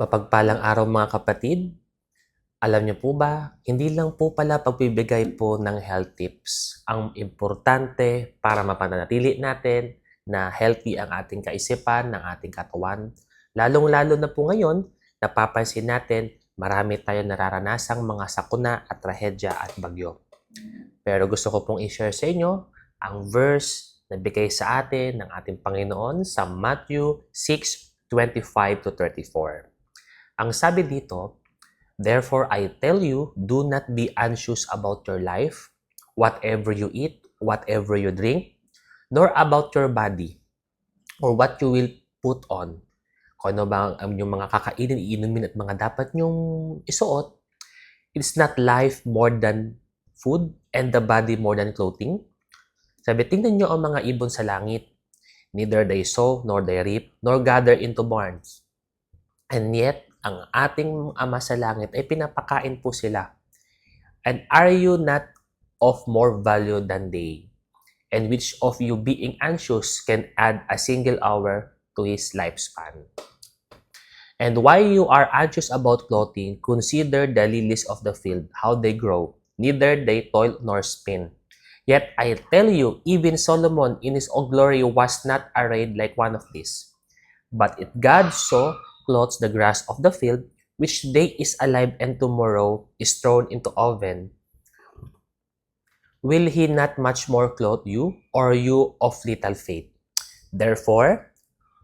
Mapagpalang araw mga kapatid. Alam niyo po ba, hindi lang po pala pagbibigay po ng health tips ang importante para mapanatili natin na healthy ang ating kaisipan, ng ating katawan. Lalong-lalo na po ngayon, napapansin natin marami tayong nararanasang mga sakuna at trahedya at bagyo. Pero gusto ko pong i-share sa inyo ang verse na bigay sa atin ng ating Panginoon sa Matthew 6:25 to 34. Ang sabi dito, Therefore I tell you, do not be anxious about your life, whatever you eat, whatever you drink, nor about your body, or what you will put on. Kung ano ba ang yung mga kakainin, iinumin at mga dapat nyong isuot, it's not life more than food and the body more than clothing. Sabi, tingnan nyo ang mga ibon sa langit. Neither they sow, nor they reap, nor gather into barns. And yet, ang ating Ama sa Langit ay pinapakain po sila. And are you not of more value than they? And which of you being anxious can add a single hour to his lifespan? And why you are anxious about clothing, consider the lilies of the field, how they grow. Neither they toil nor spin. Yet I tell you, even Solomon in his own glory was not arrayed like one of these. But if God so clothes the grass of the field, which day is alive and tomorrow is thrown into oven, will he not much more clothe you, or you of little faith? Therefore,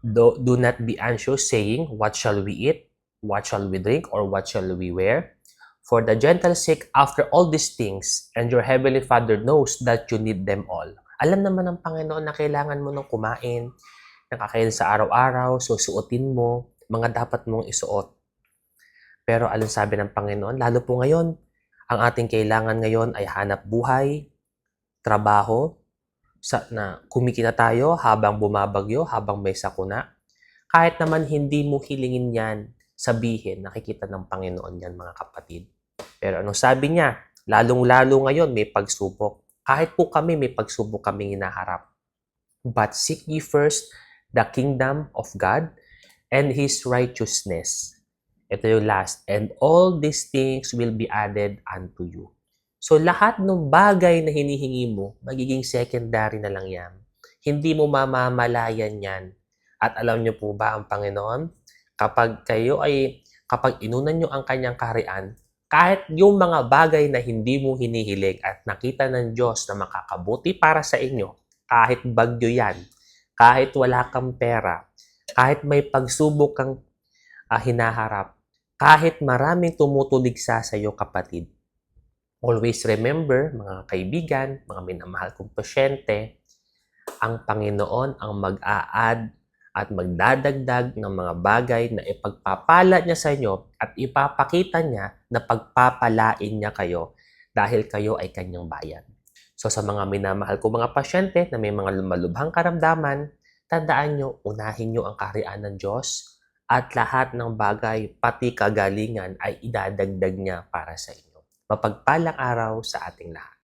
do, do not be anxious, saying, What shall we eat? What shall we drink? Or what shall we wear? For the gentle seek after all these things, and your heavenly Father knows that you need them all. Alam naman ng Panginoon na kailangan mo ng kumain, nakakain sa araw-araw, susuotin mo, mga dapat mong isuot. Pero alin sabi ng Panginoon, lalo po ngayon, ang ating kailangan ngayon ay hanap buhay, trabaho, sa, na kumikita tayo habang bumabagyo, habang may sakuna. Kahit naman hindi mo hilingin yan, sabihin, nakikita ng Panginoon yan mga kapatid. Pero anong sabi niya? Lalong-lalo ngayon may pagsubok. Kahit po kami may pagsubok kaming hinaharap. But seek ye first the kingdom of God and His righteousness. Ito yung last. And all these things will be added unto you. So lahat ng bagay na hinihingi mo, magiging secondary na lang yan. Hindi mo mamamalayan yan. At alam niyo po ba ang Panginoon? Kapag kayo ay, kapag inunan niyo ang kanyang kaharian, kahit yung mga bagay na hindi mo hinihiling at nakita ng Diyos na makakabuti para sa inyo, kahit bagyo yan, kahit wala kang pera, kahit may pagsubok kang uh, hinaharap, kahit maraming tumutuligsa sa iyo kapatid, always remember, mga kaibigan, mga minamahal kong pasyente, ang Panginoon ang mag-a-add at magdadagdag ng mga bagay na ipagpapala niya sa inyo at ipapakita niya na pagpapalain niya kayo dahil kayo ay kanyang bayan. So sa mga minamahal ko mga pasyente na may mga lumalubhang karamdaman, tandaan nyo, unahin nyo ang kaharian ng Diyos at lahat ng bagay, pati kagalingan ay idadagdag niya para sa inyo. Mapagpalang araw sa ating lahat.